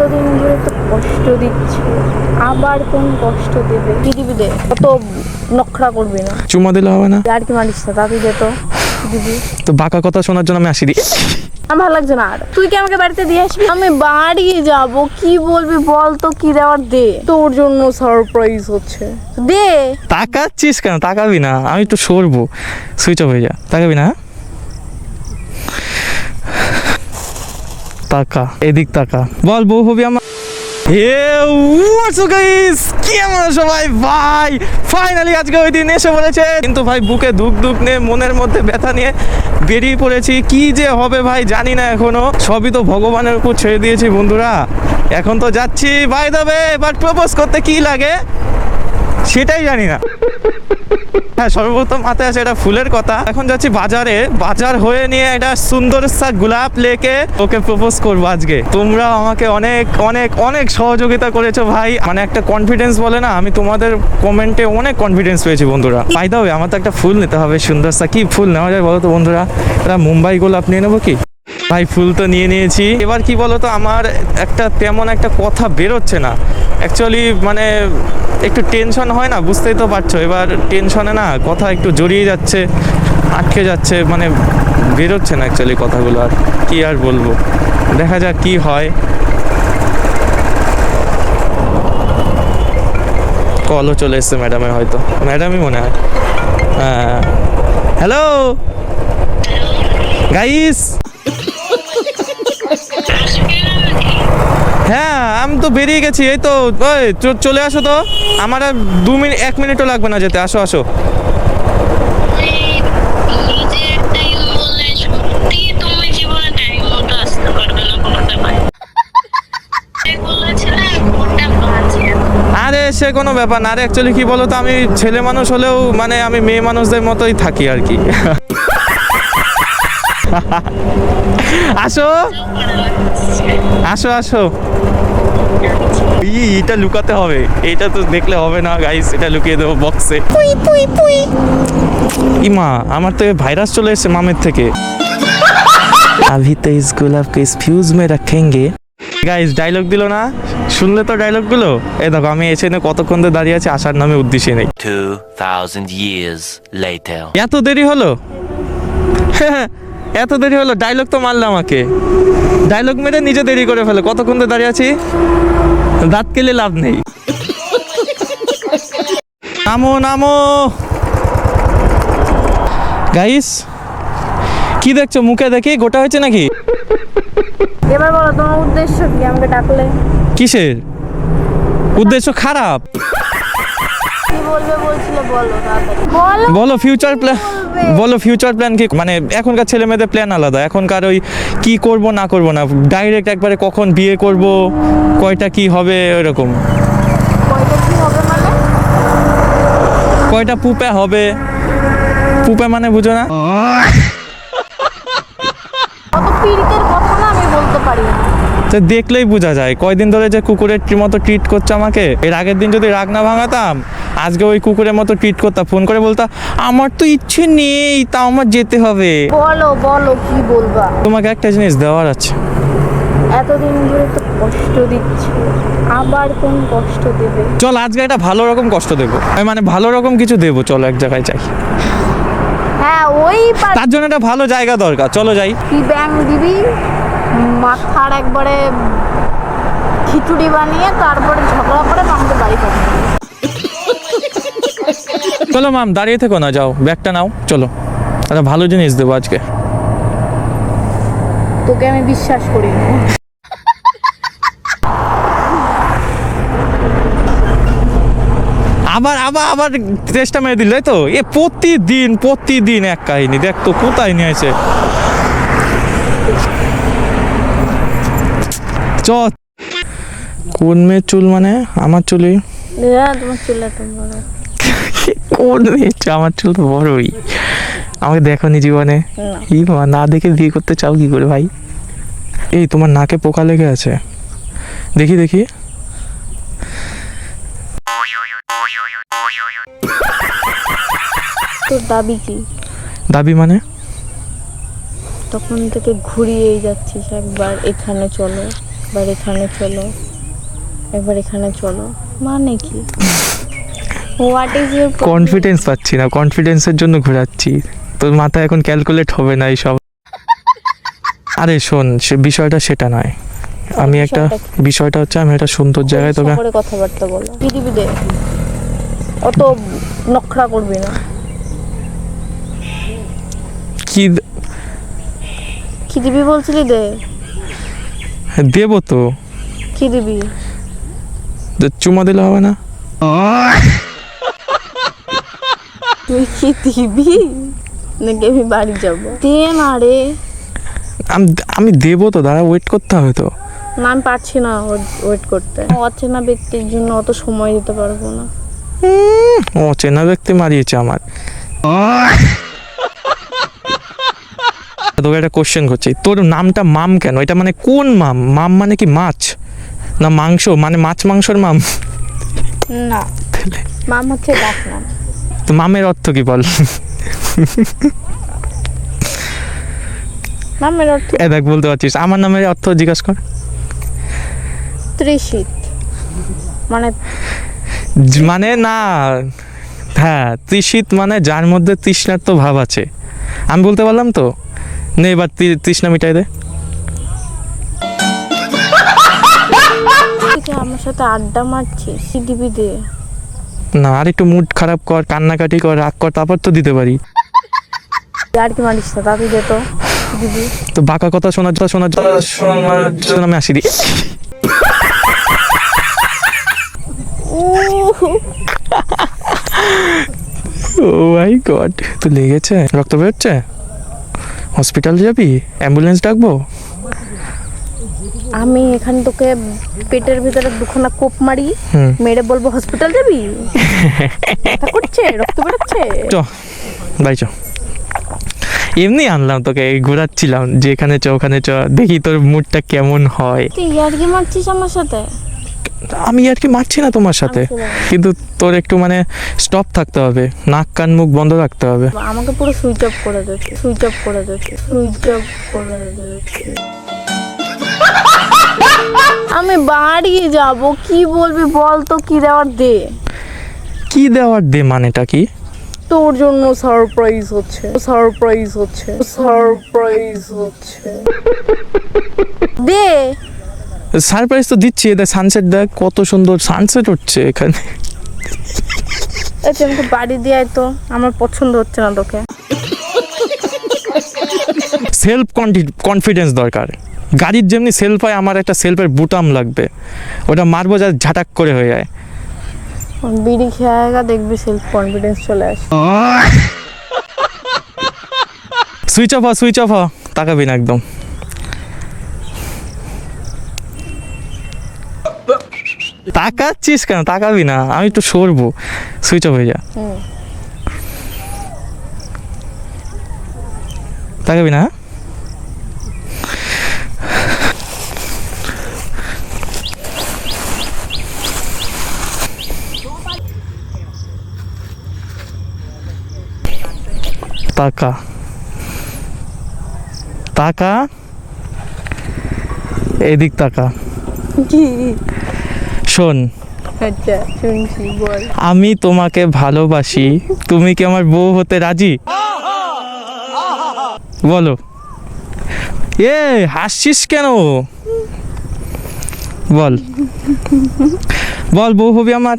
এতদিন ধরে তো কষ্ট দিচ্ছে আবার কোন কষ্ট দেবে? কি দিবি দে কত নখরা করবি না। চুমা দিলে হবে না? আর কি মারিস না তাতে দে তো দিবি। তো বাঁকা কথা শোনার জন্য আমি আসিনি আমার ভালো লাগছে না। আর তুই কি আমাকে বাড়িতে দিয়ে আসবি? আমি বাড়ি যাব কি বলবি বল তো কি দেওয়ার দে। তোর জন্য সারপ্রাইজ হচ্ছে। দে। তাকাচ্ছিস কেন? তাকাবি না। আমি একটু সরবো। সুইচ অফ হয়ে যা। তাকাবি না তাকা, এদিক তাকা। বল, বউ হবি আমার সবাই? ভাই ফাইনালি আজকে ওই দিন এসে পড়েছে। কিন্তু ভাই, বুকে দুঃখ দুঃখ নিয়ে, মনের মধ্যে ব্যথা নিয়ে বেরিয়ে পড়েছি। কি যে হবে ভাই, জানি না এখনও। সবই তো ভগবানের উপর ছেড়ে দিয়েছি, বন্ধুরা। এখন তো যাচ্ছি। ভাই দেবে বাট প্রপোজ করতে কি লাগে? সেটাই জানি না। হ্যাঁ সর্বপ্রথম মাথায় আছে এটা ফুলের কথা। এখন যাচ্ছি বাজারে। বাজার হয়ে নিয়ে এটা সুন্দর সা গোলাপ লেকে ওকে প্রপোজ করব আজকে। তোমরা আমাকে অনেক অনেক অনেক সহযোগিতা করেছ ভাই। মানে একটা কনফিডেন্স বলে না, আমি তোমাদের কমেন্টে অনেক কনফিডেন্স পেয়েছি বন্ধুরা। পাই দাও আমার তো একটা ফুল নিতে হবে, সুন্দর সা। কি ফুল নেওয়া যায় বলো তো বন্ধুরা? এটা মুম্বাই গোলাপ নিয়ে নেব কি? ভাই, ফুল তো নিয়ে নিয়েছি। এবার কি বলতো, আমার একটা তেমন একটা কথা বেরোচ্ছে না। অ্যাকচুয়ালি মানে একটু টেনশন হয় না, বুঝতেই তো পারছ। এবার টেনশনে না কথা একটু জড়িয়ে যাচ্ছে, আটকে যাচ্ছে মানে বেরোচ্ছে না অ্যাকচুয়ালি কথাগুলো আর। কি আর বলব? দেখা যাক কি হয়। কলও চলে এসছে ম্যাডামের হয়তো। ম্যাডামই মনে হয়। হ্যাঁ। হ্যালো গাইস হ্যাঁ আমি তো বেরিয়ে গেছি, এই তো ওই চলে আসো তো। আমার আর দু মিনিট এক মিনিটও লাগবে না যেতে, আসো আসো। আরে, সে কোনো ব্যাপার না। আরে অ্যাকচুয়ালি কি বলো তো আমি ছেলে মানুষ হলেও মানে আমি মেয়ে মানুষদের মতোই থাকি আর কি। আসো। আসো আসো। এটা লুকাতে হবে এটা তো দেখলে হবে না গাইস এটা লুকিয়ে দেবো বক্সে ইমা আমার তো ভাইরাস চলে এসেছে মামের থেকে अभी तो इस गुलाब को इस फ्यूज में रखेंगे গাইস ডায়লগ দিল না শুনলে তো ডায়লগগুলো এই দেখো আমি এসে নে কতক্ষণ ধরে দাঁড়িয়ে আছি আসার নামে উদ্দেশ্যে নেই 2,000 years later. এত দেরি হলো এত দেরি হলো ডায়লগ তো মারলে আমাকে। ডায়লগ মেরে নিজে দেরি করে ফেলে। কতক্ষণ ধরে দাঁড়িয়ে আছি? দাঁত কেলে লাভ নেই। নামো নামো। গাইস কি দেখছ? মুখে দেখি? গোটা হয়েছে নাকি? এবার বলো তোমার উদ্দেশ্য কি আমাকে ডাকলে? কিসের? উদ্দেশ্য খারাপ। বলবে বলছিলে বলো তাড়াতাড়ি। বলো বলো ফিউচার প্ল্যান বলো ফিউচার প্ল্যান কি মানে এখনকার ছেলে মেয়েদের প্ল্যান আলাদা। এখনকার ওই কি করব না করব না। ডাইরেক্ট একবারে কখন বিয়ে করব কয়টা কি হবে এরকম মানে? কয়টা পুপে হবে? পুপে মানে বুঝো না। অত পীড়িতের কথা না আমি বলতে পারি না। তো দেখলেই বোঝা যায়। কয়দিন ধরে যে কুকুরের মতো ট্রিট করছে আমাকে? এর আগের দিন যদি রাগ না ভাঙাতাম আজকে ওই কুকুরের মতো ট্রিট করতাম ফোন করে বলতাম আমার তো ইচ্ছে নেই তা আমার যেতে হবে। বলো বলো কি বলবা? তোমাকে একটা জিনিস দেওয়ার আছে। এতদিন ধরে তো কষ্ট দিচ্ছে। আবার কোন কষ্ট দেবে? চল আজকে একটা ভালো রকম কষ্ট দেবো। আমি মানে ভালো রকম কিছু দেবো চলো এক জায়গায় যাই। হ্যাঁ ওই তার জন্য একটা ভালো জায়গা দরকার। চলো যাই। কি ব্যাং দিবি? মাথার একবারে খিচুড়ি বানিয়ে তারপরে ঝগড়া করে আমাকে বাড়ি পাঠাবি চলো মাম দাঁড়িয়ে থেকো না যাও। ব্যাগটা নাও চলো। একটা ভালো জিনিস দেবো আজকে। তোকে আমি বিশ্বাস করি না। আবার আবার আবার চেষ্টা মেরে দিলে তো? এ প্রতিদিন প্রতিদিন এক কাহিনী। দেখ তো কোথায় নিয়ে চ কোন মেয়ের চুল মানে? আমার চুলই। কোন মেয়ের চুল? আমার চুল তো বড়ই। আমাকে দেখো নি। জীবনে ই মা না দেখে বিয়ে করতে চাও কি করে ভাই? এই তোমার নাকে পোকা লেগে আছে। দেখি দেখি। তোর দাবি কি? দাবি মানে? তখন থেকে ঘুরিয়েই যাচ্ছিস একবার এখানে চলো। একবার এখানে চলো। একবার এখানে চলো। মানে কি? হোয়াট ইজ ইউর কনফিডেন্স পাচ্ছি না। কনফিডেন্সের জন্য ঘোরাচ্ছি। তোর মাথায় এখন ক্যালকুলেট হবে না এইসব। আরে শোন সে বিষয়টা সেটা নয়। আমি একটা বিষয়টা হচ্ছে আমি একটা সুন্দর জায়গায় তোকে কথাবার্তা বলো। দে অত নখরা করবি না। কি দ- কি দিবি বলছিলি দে? দেবো তো। কি দিবি? তো চুমা দিলে হবে না? তুই কি দিবি? নাকি আমি বাড়ি যাব? দে না রে। আমি দেবো তো দাঁড়া ওয়েট করতে হবে তো। না আমি পারছি না ওয়েট করতে। অচেনা ব্যক্তির জন্য অত সময় দিতে পারব না। ও চেনা ব্যক্তি মারিয়েছে আমার। তোকে একটা কোশ্চেন করছি। তোর নামটা মাম কেন? এটা মানে কোন মাম? মাম মানে কি মাছ? না মাংস? মানে মাছ মাংসর মাম? না। মাম হচ্ছে তো মামের অর্থ কি বল? মামের অর্থ এ দেখ বলতে পারছিস। আমার নামের অর্থ জিজ্ঞাসা কর। ত্রিশীত। মানে মানে না। হ্যাঁ তৃষিত মানে যার মধ্যে তৃষ্ণার তো ভাব আছে। আমি বলতে পারলাম তো? নে এবার তৃষ্ণা মিটাই দে। আমার সাথে আড্ডা মারছিস? কি দিবি দে। না আর একটু মুড খারাপ কর কান্নাকাটি কর রাগ কর তারপর তো দিতে পারি। আর কি মারিস না তাড়াতাড়ি দে তো দিবি? তো বাঁকা কথা শোনার জন্য শোনার জন্য আমি আসি দিই ও মাই গড তো লেগেছে রক্ত বেরোচ্ছে? হসপিটাল যাবি? অ্যাম্বুলেন্স ডাকবো? আমি এখানে তোকে পেটের ভিতরে দুখানা কোপ মারি মেরে বলব হসপিটাল যাবি? করছে রক্ত বেরোচ্ছে। চ বাই চ। এমনি আনলাম তোকে ঘোরাচ্ছিলাম যে এখানে চ ওখানে চ দেখি তোর মুডটা কেমন হয়। তুই ইয়ার কি মারছিস আমার সাথে? আমি আর কি মারছি না তোমার সাথে। কিন্তু তোর একটু মানে স্টপ থাকতে হবে। নাক কান মুখ বন্ধ রাখতে হবে। আমাকে পুরো সুইচ অফ করে দিচ্ছে সুইচ অফ করে দিচ্ছে সুইচ অফ করে দিচ্ছে আমি বাড়ি যাব কি বলবি বল তো কি দেওয়ার দে? কি দেওয়ার দে মানেটা কি? তোর জন্য সারপ্রাইজ হচ্ছে সারপ্রাইজ হচ্ছে সারপ্রাইজ হচ্ছে। দে। সারপ্রাইজ তো দিচ্ছি দেখ সানসেট দেখ কত সুন্দর সানসেট হচ্ছে এখানে। এই আমাকে বাড়ি দিয়ে তো আমার পছন্দ হচ্ছে না তোকে। সেলফ কনফিডেন্স দরকার। গাড়ির যেমনি সেলফ হয় আমার একটা সেলফের বুটাম লাগবে। ওটা মারবো যা ঝাটাক করে হয়ে যায়। বিড়ি খেয়ে দেখবি সেলফ কনফিডেন্স চলে আসে। সুইচ অফ হ সুইচ অফ হ তাকাবি না একদম। তাকাচ্ছিস কেন? তাকাবি না। আমি একটু সরবো। সুইচ অফ হয়ে যা। তাকাবি না? তাকা। তাকা। এদিক তাকা। শোন। আচ্ছা শুনছি বল। আমি তোমাকে ভালোবাসি। তুমি কি আমার বউ হতে রাজি? বলো। এ হাসছিস কেন? বল। বল বউ হবি আমার?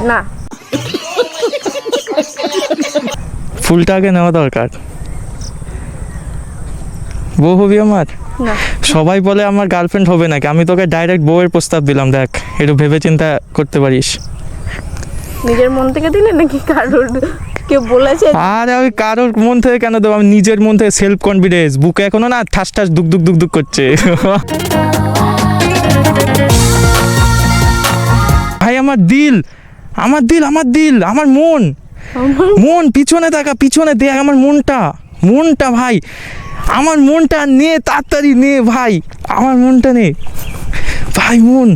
না। ফুলটা আগে নেওয়া দরকার। বউ হবি আমার? সবাই বলে আমার গার্লফ্রেন্ড হবে নাকি? আমি তোকে ডাইরেক্ট বউয়ের প্রস্তাব দিলাম দেখ। একটু ভেবে চিন্তা করতে পারিস। নিজের মন থেকে দিলে নাকি কারোর? কেউ বলেছে? আর আমি কারোর মন থেকে কেন দেবো? আমি নিজের মন থেকে সেলফ কনফিডেন্স বুকে এখনও না ঠাস ঠাস দুক দুক দুক দুক করছে। ভাই আমার দিল। আমার দিল আমার দিল আমার মন। মন পিছনে তাকা পিছনে দেখ আমার মনটা। মনটা ভাই আমার মনটা নে তাড়াতাড়ি নে ভাই আমার মনটা নে। ভাই মন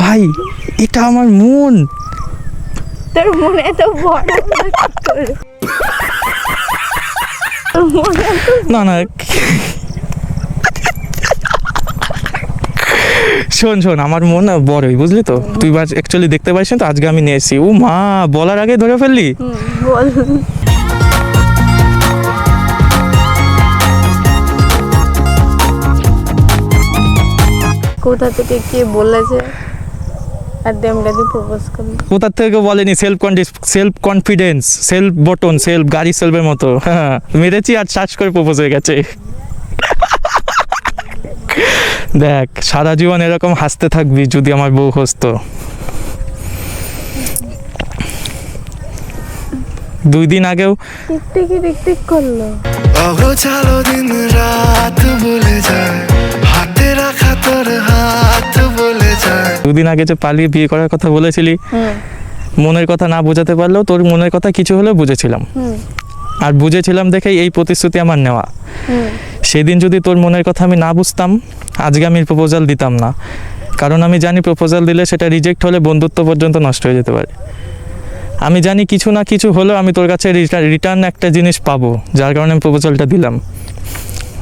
ভাই এটা আমার মন। তোর মনে বড় না না। শোন শোন আমার মন না বড়ই বুঝলি তো? তুই অ্যাকচুয়ালি দেখতে পাইস না তো? আজকে আমি নিয়ে এসেছি। ও মা বলার আগে ধরে ফেললি? কোথা থেকে কে বলেছে? আর দেমটা প্রপোজ করলি কোথার থেকে বলেনি? Self self confidence self button self গাড়ি সেলফের মতো। হ্যাঁ মেরেছি আর সার্চ করে প্রপোজ হয়ে গেছে। দেখ সারা জীবন এরকম হাসতে থাকবি যদি আমার বউ হসতো। দুই দিন আগেও করল? দিন রাত বলে যায়। হাতে রাখা দুদিন আগে যে পালিয়ে বিয়ে করার কথা বলেছিলি মনের কথা না বোঝাতে পারলেও তোর মনের কথা কিছু হলেও বুঝেছিলাম। আর বুঝেছিলাম দেখেই এই প্রতিশ্রুতি আমার নেওয়া। সেদিন যদি তোর মনের কথা আমি না বুঝতাম আজকে আমি প্রপোজাল দিতাম না। কারণ আমি জানি প্রপোজাল দিলে সেটা রিজেক্ট হলে বন্ধুত্ব পর্যন্ত নষ্ট হয়ে যেতে পারে। আমি জানি কিছু না কিছু হলেও আমি তোর কাছে রিটার্ন একটা জিনিস পাবো যার কারণে আমি প্রপোজালটা দিলাম।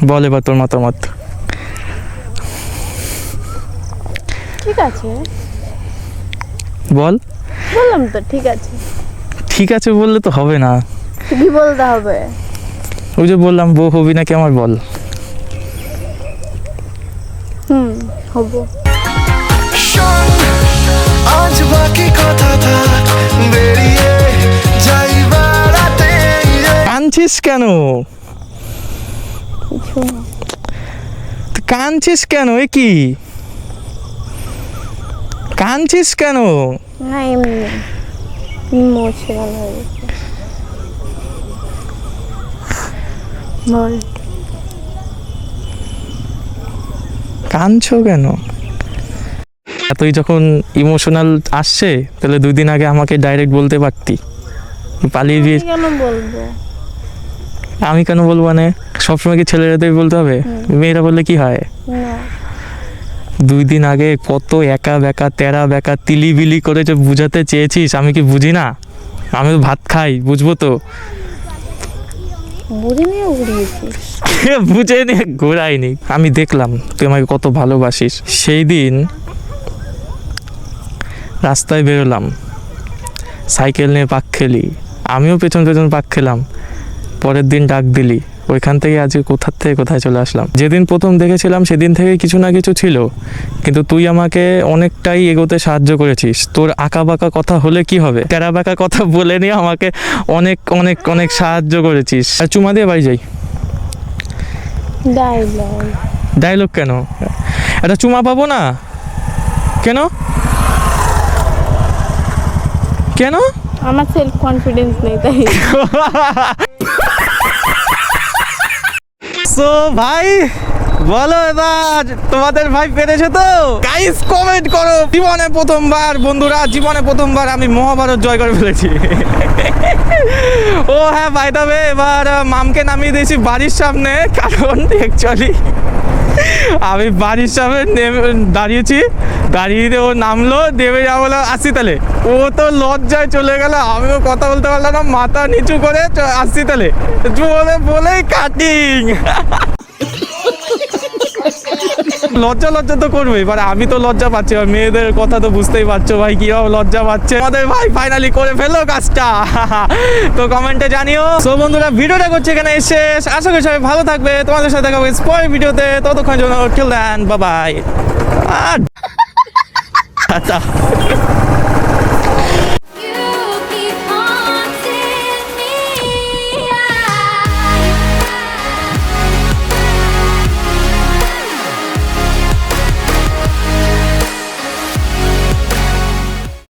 বল এবার তোর মতামত। ঠিক আছে। বল। বললাম তো ঠিক আছে। ঠিক আছে বললে তো হবে না। কি বলতে হবে। ওই যে বললাম বউ হবি নাকি আমার বল। হুম হব। আজ বাকি কথা থাক বেরিয়ে যাই বেড়াতে কাঁদছিস কেন? কাঁদছিস কেন? এ কি? কাঁদছিস কেন? না এমনি ইমোশনাল হয়ে বল। কাঁদছো কেন? তুই যখন ইমোশনাল আসছে তাহলে দুই দিন আগে আমাকে ডাইরেক্ট বলতে পারতি। পালিয়ে দিয়ে আমি কেন বলব? আমি কেন বলব মানে? সবসময় কি ছেলেরাতেই বলতে হবে? মেয়েরা বললে কি হয়? না। দুই দিন আগে কত একা বেকা তেরা বেকা তিলি বিলি করে যে বুঝাতে চেয়েছিস আমি কি বুঝি না? আমি তো ভাত খাই বুঝব তো? বুঝে নিয়ে ঘোরাইনি। আমি দেখলাম তুই আমাকে কত ভালোবাসিস। সেই দিন রাস্তায় বেরোলাম। সাইকেল নিয়ে পাক খেলি। আমিও পেছন পেছন পাক খেলাম। পরের দিন ডাক দিলি। ওইখান থেকে আজকে কোথার থেকে কোথায় চলে আসলাম? যেদিন প্রথম দেখেছিলাম সেদিন থেকে কিছু না কিছু ছিল। কিন্তু তুই আমাকে অনেকটাই এগোতে সাহায্য করেছিস। তোর আঁকা বাঁকা কথা হলে কি হবে? তেরা বাঁকা কথা বলে নিয়ে আমাকে অনেক অনেক অনেক সাহায্য করেছিস। আর চুমা দিয়ে বাড়ি যাই। ডায়লগ। ডায়লগ কেন? একটা চুমা পাবো না? কেন? কেন? আমার সেলফ কনফিডেন্স নেই তাই। সো ভাই বলো এবার তোমাদের ভাই পেরেছ তো? গাইস কমেন্ট করো। জীবনে প্রথমবার বন্ধুরা জীবনে প্রথমবার আমি মহাভারত জয় করে ফেলেছি। ও হ্যাঁ ভাই তবে এবার মামকে নামিয়ে দিয়েছি বাড়ির সামনে কারণ অ্যাকচুয়ালি আমি বাড়ির সামনে নেমে, দাঁড়িয়েছি। দাঁড়িয়ে ও নামলো দেবে যা বলো আসি তাহলে। ও তো লজ্জায় চলে গেল। আমিও কথা বলতে পারলাম না, মাথা নিচু করে আসছি তাহলে। বলে বলেই কাটিং। লজ্জা লজ্জা তো করবে এবার আমি তো লজ্জা পাচ্ছি মেয়েদের কথা তো বুঝতেই পারছ ভাই কীরকম লজ্জা পাচ্ছে। আমাদের ভাই ফাইনালি করে ফেলো কাজটা। তো কমেন্টে জানিও। সো বন্ধুরা, ভিডিওটা করছে এখানে এসে। আশা করি সবাই ভালো থাকবে। তোমাদের সাথে দেখা হবে পরের ভিডিওতে। ততক্ষণ জন্য টিল দেন বাবাই আচ্ছা